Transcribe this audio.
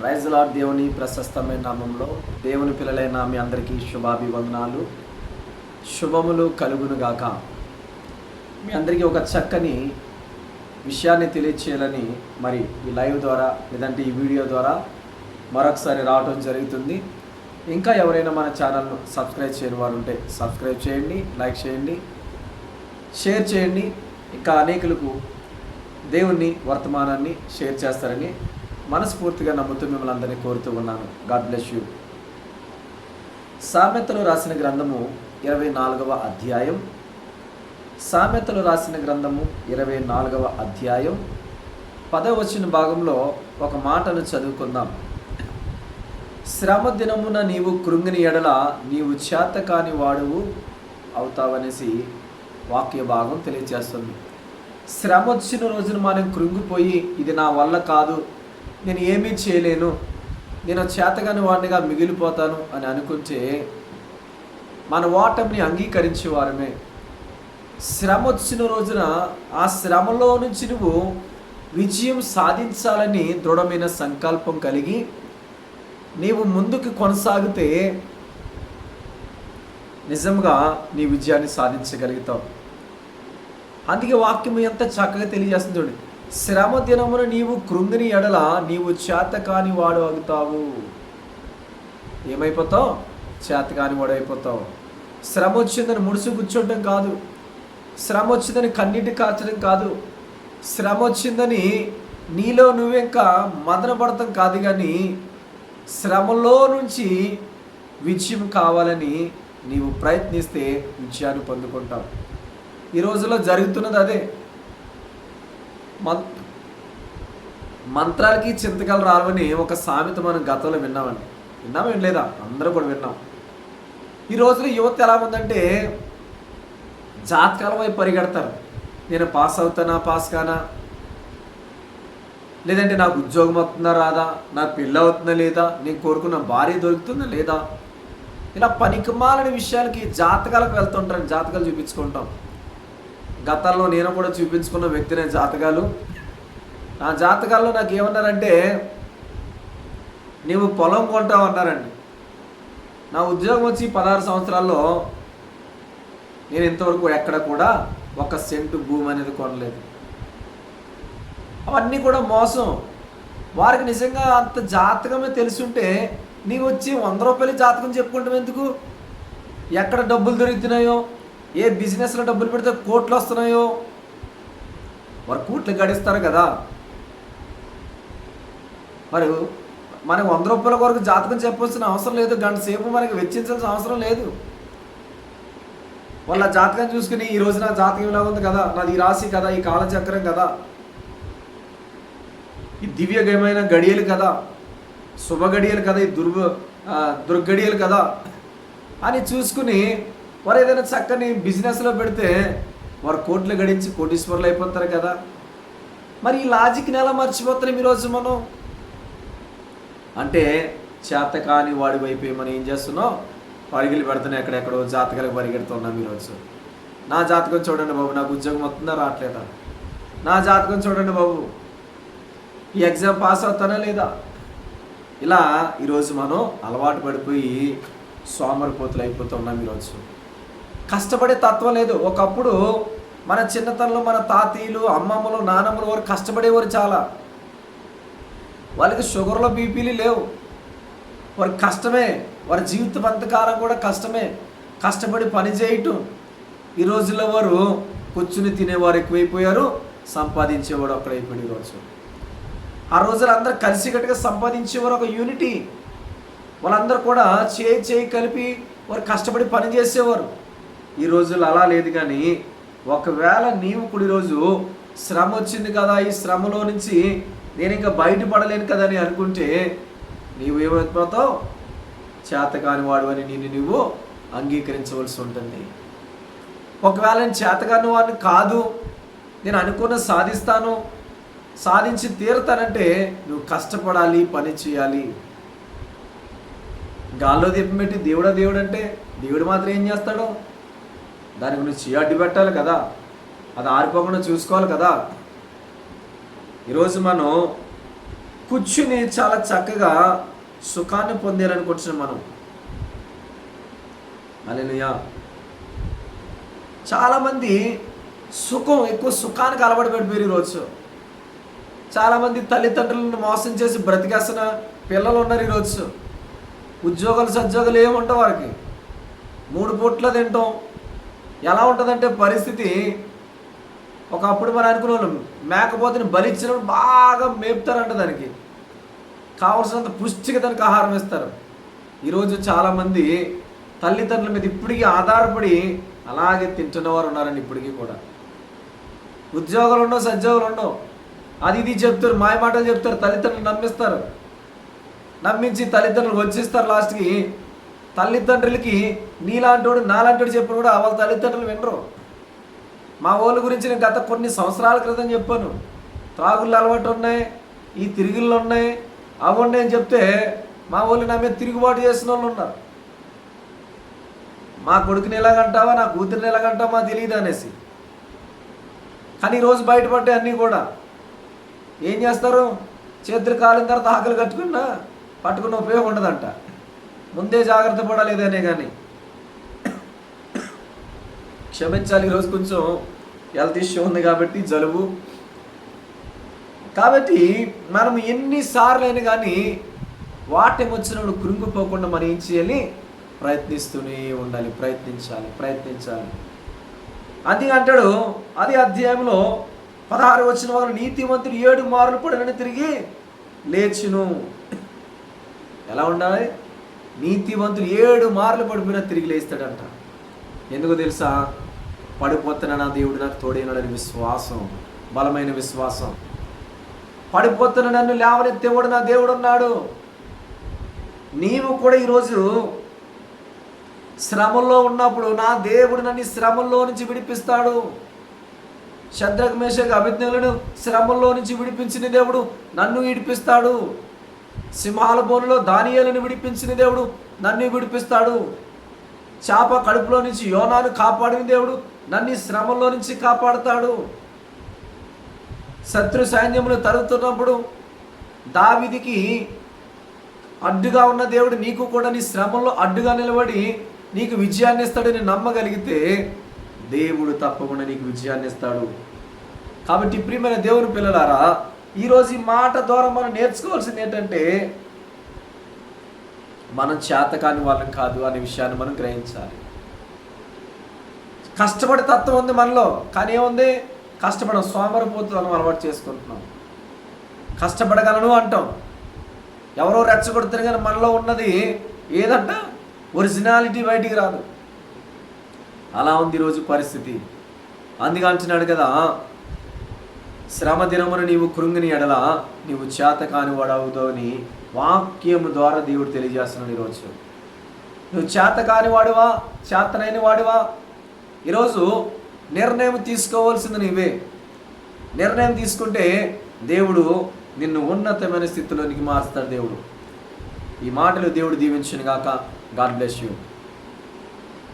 Praise lord దేవుని ప్రశస్తమైన నామంలో దేవుని పిల్లలైన మీ అందరికీ శుభాభివందనాలు. శుభములు కలుగునుగాక మీ అందరికీ ఒక చక్కని విషయాన్ని తెలియచేయాలని మరి ఈ లైవ్ ద్వారా లేదంటే ఈ వీడియో ద్వారా మరొకసారి రావడం జరుగుతుంది. ఇంకా ఎవరైనా మన ఛానల్ను సబ్స్క్రైబ్ చేయని వారు ఉంటే సబ్స్క్రైబ్ చేయండి లైక్ చేయండి షేర్ చేయండి. ఇంకా అనేకులకు దేవుణ్ణి వర్తమానాన్ని షేర్ చేస్తారని మనస్ఫూర్తిగా నమ్ముతూ మిమ్మల్ని అందరినీ కోరుతూ ఉన్నాను. గాడ్ బ్లెస్ యూ సామెతలు రాసిన గ్రంథము ఇరవై నాలుగవ అధ్యాయం. సామెతలు రాసిన గ్రంథము ఇరవై నాలుగవ అధ్యాయం. పదవచ్చిన భాగంలో ఒక మాటను చదువుకుందాం. శ్రమ దినమున నీవు కృంగిని ఎడల నీవు చేత కాని వాడువు అవుతావనేసి వాక్య భాగం తెలియజేస్తుంది శ్రమ వచ్చిన రోజున మనం కృంగిపోయి ఇది నా వల్ల కాదు నేను ఏమీ చేయలేను. నేను చేతగాని వాడినిగా మిగిలిపోతాను అని అనుకుంటే మన ఓటమిని అంగీకరించే వారమే శ్రమ వచ్చిన రోజున ఆ శ్రమలో నుంచి నువ్వు విజయం సాధించాలని దృఢమైన సంకల్పం కలిగి నీవు ముందుకు కొనసాగితే నిజంగా నీ విజయాన్ని సాధించగలుగుతావు. అందుకే వాక్యం ఎంత చక్కగా తెలియజేస్తుంది చూడండి. శ్రమ దినమున నీవు కృంగిని ఎడల నీవు చేతకాని వాడు అవుతావు. ఏమైపోతావు? చేతకాని వాడు అయిపోతావు. శ్రమ వచ్చిందని ముడుసు కూర్చోవడం కాదు. శ్రమ వచ్చిందని కన్నీటి కాచడం కాదు. శ్రమ వచ్చిందని నీలో నువ్వింకా మదన పడతాం కాదు కానీ శ్రమలో నుంచి విజయం కావాలని నీవు ప్రయత్నిస్తే విజయాన్ని పొందుకుంటావు. ఈ రోజుల్లో జరుగుతున్నది అదే. మంత్రాలకి చింతకాలు రావని ఒక సామెత మనం గతంలో విన్నామండి. విన్నామా వినలేదా అందరూ కూడా విన్నాం. ఈ రోజున యువత ఎలా ఉందంటే జాతకాల వైపు పరిగెడతారు. నేను పాస్ అవుతానా పాస్ కానా? లేదంటే నాకు ఉద్యోగం అవుతుందా రాదా? నా పెళ్ళి అవుతుందా లేదా? నేను కోరుకున్న భార్య దొరుకుతుందా లేదా? ఇలా పనికిమాలని విషయాలకి జాతకాలకు వెళ్తుంటాను జాతకాలు చూపించుకుంటాం. గతంలో నేను కూడా చూపించుకున్న వ్యక్తినే జాతకాలు. ఆ జాతకాల్లో నాకు ఏమన్నారంటే నీవు పొలం కొంటావు అన్నారండి. నా ఉద్యోగం వచ్చి పదహారు సంవత్సరాల్లో నేను ఇంతవరకు ఎక్కడ కూడా ఒక సెంటు భూమి అనేది కొనలేదు. అవన్నీ కూడా మోసం. వారికి నిజంగా అంత జాతకమే తెలుసుంటే నీవు వచ్చి వంద రూపాయలు జాతకం చెప్పుకుంటాం ఎందుకు? ఎక్కడ డబ్బులు దొరుకుతున్నాయో ఏ బిజినెస్లో డబ్బులు పెడితే కోట్లు వస్తున్నాయో? వారు కోట్లు గడిస్తారు కదా. మరి మనకు వంద రూపాయల వరకు జాతకం చెప్పాల్సిన అవసరం లేదు. గంట సేపు మనకి వెచ్చించాల్సిన అవసరం లేదు. వాళ్ళ జాతకం చూసుకుని ఈ రోజు నా జాతకం ఇలా ఉంది కదా నాది ఈ రాశి కదా ఈ కాలచక్రం కదా. ఈ దివ్యగమైన గడియలు కదా శుభ గడియలు కదా ఈ దుర్భ దుర్గడియలు కదా అని చూసుకుని వారు ఏదైనా చక్కని బిజినెస్లో పెడితే వారు కోట్లు గడించి కోటీశ్వరులు అయిపోతారు కదా. మరి ఈ లాజిక్ని ఎలా మర్చిపోతున్నాం ఈరోజు మనం? అంటే చేత కాని వాడి వైపు మనం ఏం చేస్తున్నాం పరిగెలు పెడుతున్నాం ఎక్కడెక్కడో జాతకాలకు పరిగెడుతున్నాం ఈరోజు. నా జాతకం చూడండి బాబు నాకు ఉద్యోగం వస్తుందా రావట్లేదా? నా జాతకం చూడండి బాబు. ఈ ఎగ్జామ్ పాస్ అవుతానా లేదా? ఇలా ఈరోజు మనం అలవాటు పడిపోయి సోమరిపోతులు అయిపోతున్నాం ఈరోజు. కష్టపడే తత్వం లేదు. ఒకప్పుడు మన చిన్నతనంలో మన తాతయ్యలు అమ్మమ్మలు నానమ్మలు వారు కష్టపడేవారు చాలా. వాళ్ళకి షుగర్లో బీపీలు లేవు. వారి కష్టమే. వారి జీవితమంతకాలం కూడా కష్టమే. కష్టపడి పని చేయటం. ఈ రోజుల్లో వారు కూర్చుని తినేవారు ఎక్కువైపోయారు. సంపాదించేవాడు ఒక్కడైపోయాడు ఈరోజు. ఆ రోజులు అందరూ కలిసికట్టుగా సంపాదించేవారు ఒక యూనిటీ వాళ్ళందరూ కూడా చేయి చేయి కలిపి వారు కష్టపడి పని చేసేవారు. ఈ రోజుల్లో అలా లేదు కానీ ఒకవేళ నీవు కుడి ఈరోజు శ్రమ వచ్చింది కదా ఈ శ్రమలో నుంచి నేను ఇంకా బయటపడలేను కదా అని అనుకుంటే నీవు ఏమైపోతావు చేతకాని వాడు అని నేను నువ్వు అంగీకరించవలసి ఉంటుంది. ఒకవేళ నేను చేతకాని వాడిని కాదు నేను అనుకున్న సాధిస్తాను సాధించి తీరుతానంటే నువ్వు కష్టపడాలి పని చేయాలి. గాల్లో దీపం పెట్టి దేవుడా దేవుడు అంటే దేవుడు మాత్రం ఏం చేస్తాడో? దాని గురించి అడ్డు పెట్టాలి కదా. అది ఆరిపోకుండా చూసుకోవాలి కదా. ఈరోజు మనం కూర్చుని చాలా చక్కగా సుఖాన్ని పొందాలనుకుంటున్నాం మనం. అలెలుయా చాలామంది సుఖం ఎక్కువ సుఖానికి అలవాటు పడిపోయారు ఈరోజు. చాలామంది తల్లిదండ్రులను మోసం చేసి బ్రతికేస్తున్న పిల్లలు ఉన్నారు ఈరోజు. ఉద్యోగాలు సద్యోగాలు ఏముంటావు వారికి. మూడు పూట్ల తింటాం ఎలా ఉంటుందంటే పరిస్థితి ఒకప్పుడు మనం అనుకునే వాళ్ళం మేకపోతని బలిచ్చినప్పుడు బాగా మేపుతారంట దానికి. కావలసినంత పుష్టిగా దానికి ఆహారం ఇస్తారు ఈరోజు చాలామంది తల్లిదండ్రుల మీద ఇప్పటికీ ఆధారపడి అలాగే తింటున్నవారు ఉన్నారండి ఇప్పటికీ కూడా. ఉద్యోగాలు ఉండవు సద్యోగాలు ఉండవు. అది ఇది చెప్తారు మాయ మాటలు చెప్తారు తల్లిదండ్రులు నమ్మిస్తారు. నమ్మించి తల్లిదండ్రులు వచ్చిస్తారు లాస్ట్కి. తల్లిదండ్రులకి నీలాంటోడు నాలాంటోడు చెప్పిన కూడా వాళ్ళ తల్లిదండ్రులు వినరు. మా వాళ్ళ గురించి నేను గత కొన్ని సంవత్సరాల క్రితం చెప్పాను. త్రాగుళ్ళు అలవాటు ఉన్నాయి ఈ తిరుగుళ్ళు ఉన్నాయి అవి ఉన్నాయి అని చెప్తే మా వాళ్ళు నా మీద తిరుగుబాటు చేసిన వాళ్ళు ఉన్నారు. మా కొడుకుని ఎలాగంటావా నా కూతురిని ఎలాగంటావా మా తెలియదు అనేసి. కానీ ఈరోజు బయటపడ్డాయి అన్నీ కూడా. ఏం చేస్తారు? చేతులు కాలిన తర్వాత ఆకలి కట్టుకున్నా పట్టుకున్న ఉపయోగం ఉండదంట. ముందే జాగ్రత్త పడలేదనే కానీ క్షమించాలి ఈరోజు కొంచెం హెల్త్ ఇష్యూ ఉంది కాబట్టి జలుబు. కాబట్టి మనం ఎన్నిసార్లు అయినా కానీ వాటం వచ్చినప్పుడు కృంగిపోకుండా మనం ఏం చేయాలి? ప్రయత్నిస్తూనే ఉండాలి ప్రయత్నించాలి ప్రయత్నించాలి. అది అంటాడు అది అధ్యాయంలో పదహారు వచ్చిన వారు నీతిమంతుడు ఏడు మార్లు పడినని తిరిగి లేచును. ఎలా ఉండాలి? నీతివంతులు ఏడు మార్లు పడిపోయినా తిరిగి లేస్తాడంట. ఎందుకు తెలుసా? పడిపోతున్న నా దేవుడు నాకు తోడైనాడని విశ్వాసం బలమైన విశ్వాసం. పడిపోతున్న నన్ను లేవనెత్తేవాడు నా దేవుడు ఉన్నాడు నీవు కూడా ఈరోజు శ్రమంలో ఉన్నప్పుడు నా దేవుడు నన్ను శ్రమంలో నుంచి విడిపిస్తాడు. శద్రక్ అభిజ్ఞలను శ్రమంలో నుంచి విడిపించిన దేవుడు నన్ను విడిపిస్తాడు. సింహాల బోనులో దానియాలను విడిపించిన దేవుడు నన్ను విడిపిస్తాడు. చేప కడుపులో నుంచి యోనాను కాపాడిన దేవుడు నన్ను శ్రమంలో నుంచి కాపాడతాడు. శత్రు సైన్యములు తరుగుతున్నప్పుడు దావిదికి అడ్డుగా ఉన్న దేవుడు నీకు కూడా నీ శ్రమంలో అడ్డుగా నిలబడి నీకు విజయాన్ని ఇస్తాడని నమ్మగలిగితే దేవుడు తప్పకుండా నీకు విజయాన్ని ఇస్తాడు. కాబట్టి ప్రియమైన దేవుని పిల్లలారా ఈరోజు ఈ మాట ద్వారా మనం నేర్చుకోవాల్సింది ఏంటంటే మనం చేతకాని వాళ్ళం కాదు అనే విషయాన్ని మనం గ్రహించాలి. కష్టపడే తత్వం ఉంది మనలో కానీ ఏముంది? కష్టపడం సోమరపోతు అలవాటు చేసుకుంటున్నాం. కష్టపడగలను అంటాం. ఎవరో రెచ్చగొడతారు కానీ మనలో ఉన్నది ఏదంట? ఒరిజినాలిటీ బయటికి రాదు. అలా ఉంది ఈరోజు పరిస్థితి. అందుకే అంటున్నాడు కదా శ్రమ దినమున నీవు కృంగిని ఎడల నీవు చేత కాని వాడవుతో అని వాక్యము ద్వారా దేవుడు తెలియజేస్తున్నాడు ఈరోజు. నువ్వు చేత కాని వాడివా చేతనైన వాడివా ఈరోజు నిర్ణయం తీసుకోవాల్సింది నీవే. నిర్ణయం తీసుకుంటే దేవుడు నిన్ను ఉన్నతమైన స్థితిలోనికి మారుస్తాడు దేవుడు. ఈ మాటలు దేవుడు దీవించును గాక గాడ్ బ్లెస్ యూ.